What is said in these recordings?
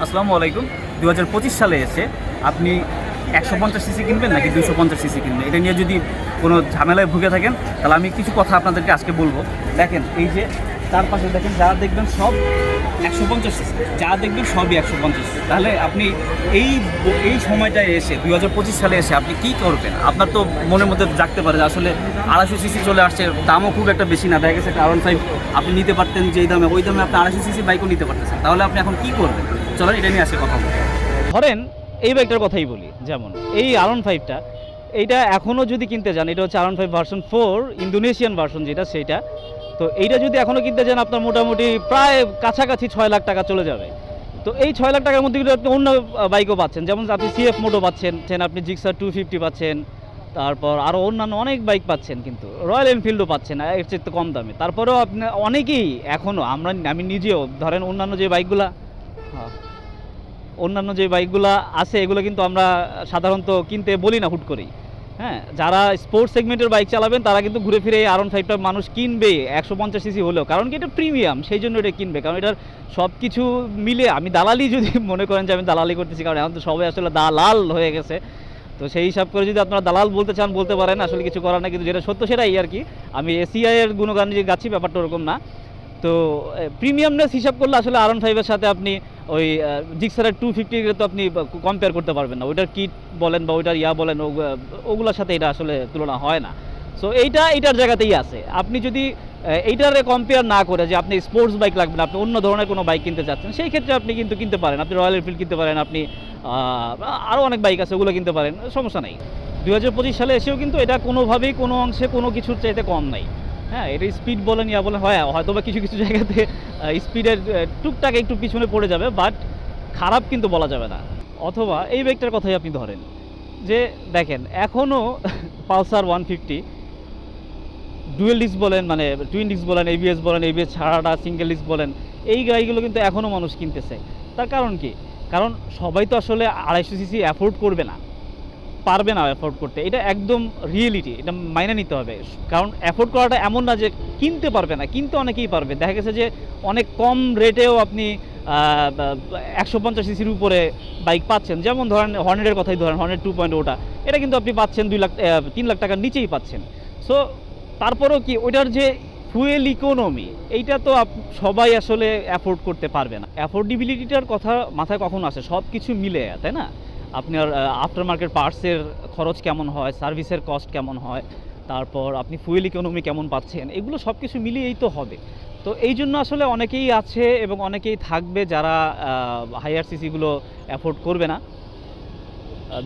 আসসালামু আলাইকুম। দু হাজার পঁচিশ সালে এসে আপনি একশো পঞ্চাশ সিসি কিনবেন নাকি দুশো পঞ্চাশ সিসি কিনবেন? এটা নিয়ে যদি কোনো ঝামেলায় ভুগে থাকেন, তাহলে আমি কিছু কথা আপনাদেরকে আজকে বলব। দেখেন, এই যে তার পাশে দেখেন যারা দেখবেন সব একশো পঞ্চাশ সিসি। যা দেখবেন সবই একশো পঞ্চাশ তাহলে আপনি এই এই সময়টায় এসে দুই হাজার পঁচিশ সালে এসে আপনি কী করবেন? আপনার তো মনের মধ্যে জাগতে পারে আসলে আড়াইশো সিসি চলে আসছে, দামও খুব একটা বেশি না। দেখা গেছে কারণ ফাইভ আপনি নিতে পারতেন যেই দামে, ওই দামে আপনি আড়াইশো সিসি বাইকও নিতে পারতেছেন। তাহলে আপনি এখন কী করবেন? চলেন এটা নিয়ে আজকে কথা বলব। ধরেন এই বাইকটার কথাই বলি যেমন এই আরন ফাইভটা এইটা এখনও যদি কিনতে যান এটা হচ্ছে আরন five version four Indonesian version যেটা সেইটা তো এইটা যদি এখনও কিনতে যান আপনার মোটামুটি প্রায় কাছাকাছি ছয় লাখ টাকা চলে যাবে। তো এই ছয় লাখ টাকার মধ্যে কিন্তু আপনি অন্য বাইকও পাচ্ছেন যেমন আপনি সিএফ মোটো পাচ্ছেন আপনি জিক্সার টু ফিফটি পাচ্ছেন তারপর আরও অন্যান্য অনেক বাইক পাচ্ছেন কিন্তু রয়্যাল এনফিল্ডও পাচ্ছেন এর চেয়ে তো কম দামে। তারপরেও আপনি অনেকেই এখনও আমরা আমি নিজেও ধরেন অন্যান্য যে বাইকগুলা হ্যাঁ। অন্যান্য যে বাইকগুলো আছে, এগুলো কিন্তু আমরা সাধারণত কিনতে বলি না, হুট করেই। হ্যাঁ যারা স্পোর্টস সেগমেন্টের বাইক চালাবেন, তারা কিন্তু ঘুরে ফিরে আরন ফাইভটা মানুষ কিনবে, একশো পঞ্চাশ সিসি হলেও। কারণ কি, এটা প্রিমিয়াম সেই জন্য এটা কিনবে। কারণ এটার সব কিছু মিলে, আমি দালালি যদি মনে করেন যে আমি দালালি করতেছি, কারণ এখন তো সবাই আসলে দালাল হয়ে গেছে। তো সেই হিসাব করে যদি আপনারা দালাল বলতে চান, বলতে পারেন, আসলে কিছু করার না কিন্তু যেটা সত্য সেটাই আর কি। আমি এসিআই এর গুণগান যে গাচ্ছি, ব্যাপারটা ওরকম না। তো প্রিমিয়ামনেস হিসাব করলে আসলে আরন ফাইভের সাথে আপনি ওই জিক্সারের টু ফিফটি তো আপনি কম্পেয়ার করতে পারবেন না। ওইটার কিট বলেন বা ওইটার ইয়া বলেন ওগুলোর সাথে এটা আসলে তুলনা হয় না। সো এইটা, এইটার জায়গাতেই আছে। আপনি যদি এইটারে কম্পেয়ার না করে যে আপনি স্পোর্টস বাইক লাগবে না, আপনি অন্য ধরনের কোনো বাইক কিনতে চাচ্ছেন, সেই ক্ষেত্রে আপনি কিন্তু কিনতে পারেন। আপনি রয়্যাল এনফিল্ড কিনতে পারেন, আপনি আরও অনেক বাইক আছে, ওগুলো কিনতে পারেন, সমস্যা নেই। দু হাজার পঁচিশ সালে এসেও কিন্তু এটা কোনোভাবেই কোনো অংশে কোনো কিছুর চাইতে কম নাই। হ্যাঁ এটা স্পিড বলেন ইয়া বলেন হয় হয়তো বা কিছু কিছু জায়গাতে স্পিডের টুকটাক একটু পিছনে পড়ে যাবে বাট খারাপ কিন্তু বলা যাবে না। অথবা এই বাইকটার কথাই আপনি ধরেন, যে দেখেন এখনও Pulsar one fifty dual disc বলেন মানে টুইন ডিস্ক বলেন এবিএস বলেন এবিএস ছাড়াটা সিঙ্গেল ডিস্ক বলেন, এই গাড়িগুলো কিন্তু এখনও মানুষ কিনতেছে। তার কারণ কি? কারণ সবাই তো আসলে আড়াইশো সিসি অ্যাফোর্ড করবে না। পারবে না অ্যাফোর্ড করতে। এটা একদম রিয়েলিটি এটা মাইনে নিতে হবে। কারণ অ্যাফোর্ড করাটা এমন না যে কিনতে পারবে না, কিনতে অনেকেই পারবে। দেখা গেছে যে অনেক কম রেটেও আপনি একশো পঞ্চাশ সিসির উপরে বাইক পাচ্ছেন। যেমন ধরেন হর্নেটের কথাই ধরেন হর্নেট টু পয়েন্ট ওটা এটা কিন্তু আপনি পাচ্ছেন দুই লাখ তিন লাখ টাকার নিচেই পাচ্ছেন। সো তারপরেও কি ওইটার যে ফুয়েল ইকোনমি এইটা তো সবাই আসলে অ্যাফোর্ড করতে পারবে না। অ্যাফোর্ডেবিলিটিটার কথা মাথায় কখন আসে সব কিছু মিলে, তাই না? আপনার আফটার মার্কেট পার্টসের খরচ কেমন হয় সার্ভিসের কস্ট কেমন হয়, তারপর আপনি ফুয়েল ইকোনমি কেমন পাচ্ছেন, এগুলো সব কিছু মিলিয়েই তো হবে। তো এই জন্য আসলে অনেকেই আছে এবং অনেকেই থাকবে যারা হায়ার সিসিগুলো অ্যাফোর্ড করবে না।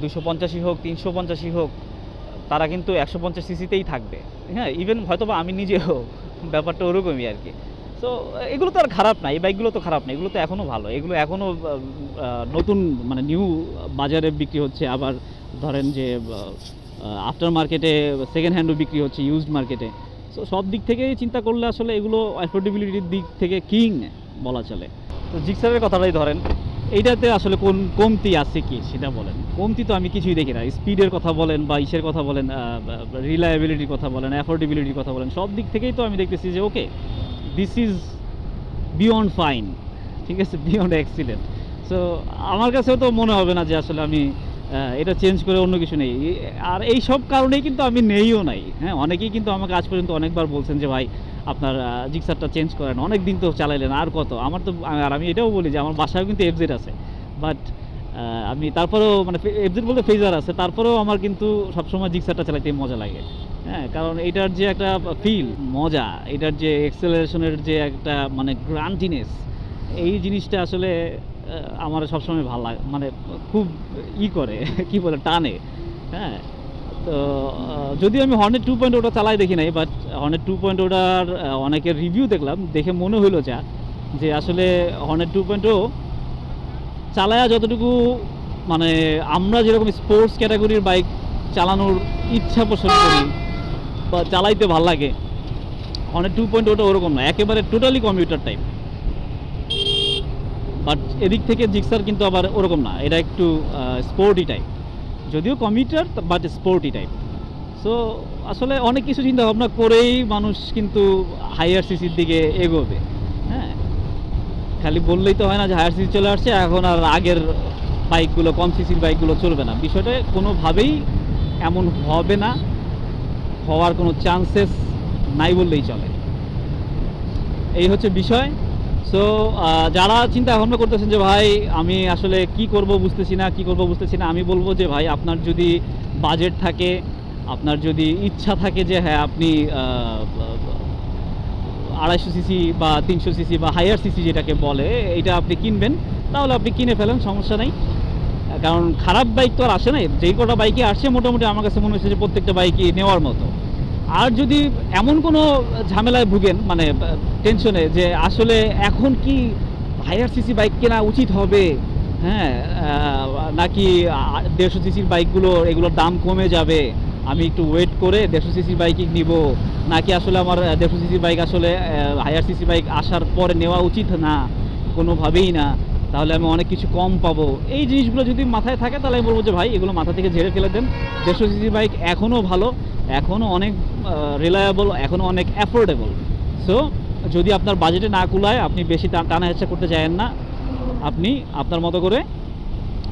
দুশো পঞ্চাশি হোক, তিনশো পঞ্চাশি হোক, তারা কিন্তু একশো পঞ্চাশ সিসিতেই থাকবে। হ্যাঁ ইভেন হয়তো আমি নিজেও, ব্যাপারটা ওরকমই আর কি। তো এগুলো তো আর খারাপ না, এই বাইকগুলো তো খারাপ না, এগুলো তো এখনও ভালো। এগুলো এখনও নতুন মানে নিউ বাজারে বিক্রি হচ্ছে। আবার ধরেন যে আফটার মার্কেটে সেকেন্ড হ্যান্ডও বিক্রি হচ্ছে ইউজড মার্কেটে সো সব দিক থেকে চিন্তা করলে আসলে এগুলো অ্যাফোর্ডেবিলিটির দিক থেকে কিং বলা চলে। তো জিক্সারের কথাটাই ধরেন, এইটাতে আসলে কোন কমতি আছে কি সেটা বলেন। কমতি তো আমি কিছুই দেখি না। স্পিডের কথা বলেন বা ইসের কথা বলেন রিলায়েবিলিটির কথা বলেন অ্যাফোর্ডেবিলিটির কথা বলেন, সব দিক থেকেই তো আমি দেখতেছি যে okay this is beyond fine ঠিক আছে? বিয়ন্ড অ্যাক্সিডেন্ট সো আমার কাছেও তো মনে হবে না যে আসলে আমি এটা চেঞ্জ করে অন্য কিছু নেই। আর এই সব কারণেই কিন্তু আমি নেইও নাই। হ্যাঁ অনেকেই কিন্তু আমাকে আজ পর্যন্ত অনেকবার বলছেন যে, ভাই, আপনার জিক্সারটা চেঞ্জ করেন। অনেক দিন তো চালাইলেন, আর কত? আমার তো আর আমি এটাও বলি যে, আমার বাসায়ও কিন্তু এফজেড আছে। বাট আমি তারপরেও মানে এফজেড বলতে ফেজার আছে। তারপরেও আমার কিন্তু সবসময় জিক্সারটা চালাইতে মজা লাগে। হ্যাঁ কারণ এটার যে একটা ফিল মজা, এটার যে এক্সেলারেশনের যে একটা মানে গ্রান্টিনেস এই জিনিসটা আসলে আমার সবসময় ভালো লাগে মানে খুব ই করে, কি বলে, টানে হ্যাঁ। তো যদিও আমি হর্নেট টু পয়েন্ট ওটা চালাই দেখি নাই বাট হর্নেট টু পয়েন্ট ওটার অনেকের রিভিউ দেখলাম, দেখে মনে হলো যা, যে আসলে হর্নেট টু পয়েন্ট ও চালায়া যতটুকু মানে আমরা যেরকম স্পোর্টস ক্যাটাগরির বাইক চালানোর ইচ্ছা পোষণ করি চালাইতে ভালো লাগে। হর্নেট টু পয়েন্ট ওটা ওরকম না, একেবারে টোটালি কম্পিউটার টাইপ বাট এদিক থেকে জিক্সার কিন্তু আবার ওরকম না, এটা একটু স্পোর্টি টাইপ যদিও computer but sporty type so আসলে অনেক কিছু চিন্তা ভাবনা করেই মানুষ কিন্তু হাইয়ার সিসির দিকে এগোবে হ্যাঁ? খালি বললেই তো হয় না যে হায়ার সিসি চলে আসছে, এখন আর আগের বাইকগুলো কম সিসির বাইকগুলো চলবে না। বিষয়টা কোনোভাবেই এমন হবে না। হওয়ার কোনো চান্সেস নাই বললেই চলে। এই হচ্ছে বিষয়। সো যারা চিন্তা ভাবনা করতেছেন যে, ভাই, আমি আসলে কি করব বুঝতেছি না, কি করব বুঝতেছি না, আমি বলব যে, ভাই, আপনার যদি বাজেট থাকে, আপনার যদি ইচ্ছা থাকে যে হ্যাঁ আপনি আড়াইশো সিসি বা তিনশো সিসি বা হায়ার সিসি যেটাকে বলে, এটা আপনি কিনবেন, তাহলে আপনি কিনে ফেলেন, সমস্যা নেই। কারণ খারাপ বাইক তো আর আসে নাই। যেই কটা বাইকে আসছে, মোটামুটি আমার কাছে মনে হচ্ছে যে প্রত্যেকটা বাইকই নেওয়ার মতো। আর যদি এমন কোনো ঝামেলায় ভুগেন মানে টেনশনে যে আসলে এখন কি হায়ার সিসি বাইক কেনা উচিত হবে হ্যাঁ নাকি দেড়শো সিসির বাইকগুলো এগুলোর দাম কমে যাবে, আমি একটু ওয়েট করে দেড়শো সিসির বাইকই নিব, নাকি আসলে আমার দেড়শো সিসির বাইক আসলে হায়ার সিসি বাইক আসার পরে নেওয়া উচিত না? কোনোভাবেই না। তাহলে আমি অনেক কিছু কম পাবো। এই জিনিসগুলো যদি মাথায় থাকে, তাহলে আমি বলব যে, ভাই, এগুলো মাথা থেকে ঝেড়ে ফেলে দেন। দেড়শো সিসি বাইক এখনও ভালো, এখনও অনেক রিলায়েবল এখনও অনেক অ্যাফোর্ডেবল সো যদি আপনার বাজেটে না কুলায়, আপনি বেশি টানা হেঁচা করতে চান না। আপনি আপনার মতো করে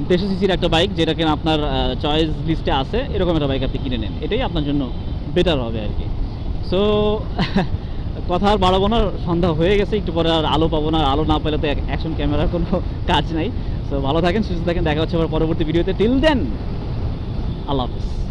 দেড়শো সিসির একটা বাইক যেটা কিনা আপনার চয়েস লিস্টে আছে, এরকম একটা বাইক আপনি কিনে নেন। এটাই আপনার জন্য বেটার হবে আর কি। সো কথা আর বাড়াবো না, সন্ধ্যা হয়ে গেছে, একটু পরে আর আলো পাবো না আলো না পেলে তো অ্যাকশন ক্যামেরার কোনো কাজ নাই। সো ভালো থাকেন, সুস্থ থাকেন, দেখা হচ্ছে আবার পরবর্তী ভিডিওতে। টিল দেন আল্লাহ হাফিজ।